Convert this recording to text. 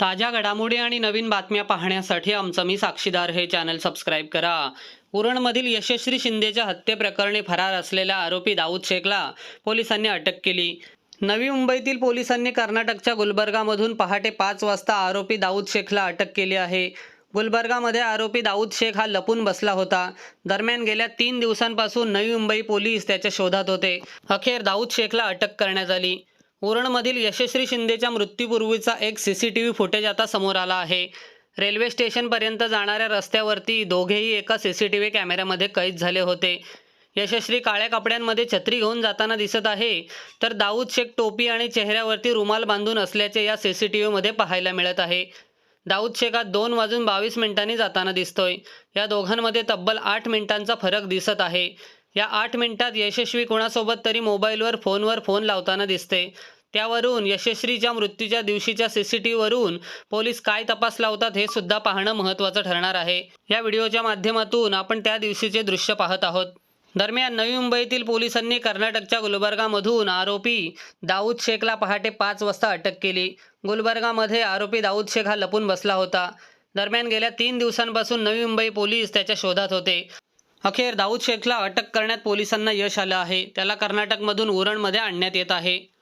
ताज्या घडामोडी आणि नवीन बातम्या पाहण्यासाठी आमचं मी साक्षीदार हे चॅनल सबस्क्राईब करा. उरणमधील यशस्वी शिंदेच्या हत्येप्रकरणी फरार असलेल्या आरोपी दाऊद शेखला पोलिसांनी अटक केली. नवी मुंबईतील पोलिसांनी कर्नाटकच्या गुलबर्गामधून पहाटे पाच वाजता आरोपी दाऊद शेखला अटक केली आहे. गुलबर्गामध्ये आरोपी दाऊद शेख हा लपून बसला होता. दरम्यान गेल्या तीन दिवसांपासून नवी मुंबई पोलीस त्याच्या शोधात होते. अखेर दाऊद शेखला अटक करण्यात आली. उरणमधील यशस्वी शिंदेच्या मृत्यूपूर्वीचा एक C C T V footage आता समोर आला आहे. रेल्वे स्टेशनपर्यंत जाणाऱ्या रस्त्यावरती दोघेही एका सी सी टी व्ही कॅमेऱ्यामध्ये कैद झाले होते. यशस्वी काळ्या कपड्यांमध्ये छत्री घेऊन जाताना दिसत आहे. तर दाऊद शेख टोपी आणि चेहऱ्यावरती रुमाल बांधून असल्याचे या सी सी टी व्हीमध्ये पाहायला मिळत आहे. दाऊद शेख दोन वाजून बावीस मिनिटांनी जाताना दिसतोय. या दोघांमध्ये तब्बल आठ मिनिटांचा फरक दिसत आहे. या आठ मिनिटात यशस्वी कुणासोबत तरी मोबाईलवर फोनवर फोन लावताना दिसते. त्यावरून यशस्वीच्या मृत्यूच्या दिवशीच्या सी सी टी व्हीवरून पोलीस काय तपास लावतात हे सुद्धा पाहणं महत्त्वाचं ठरणार आहे. या व्हिडिओच्या माध्यमातून आपण त्या दिवशीचे दृश्य पाहत आहोत. दरम्यान नवी मुंबईतील पोलिसांनी कर्नाटकच्या गुलबर्गामधून आरोपी दाऊद शेखला पहाटे पाच वाजता अटक केली. गुलबर्गामध्ये आरोपी दाऊद शेख हा लपून बसला होता. दरम्यान गेल्या तीन दिवसांपासून नवी मुंबई पोलीस त्याच्या शोधात होते. अखेर दाऊद शेखला अटक करण्यात पोलिसांना यश आलं आहे. त्याला कर्नाटकमधून उरणमध्ये आणण्यात येत आहे.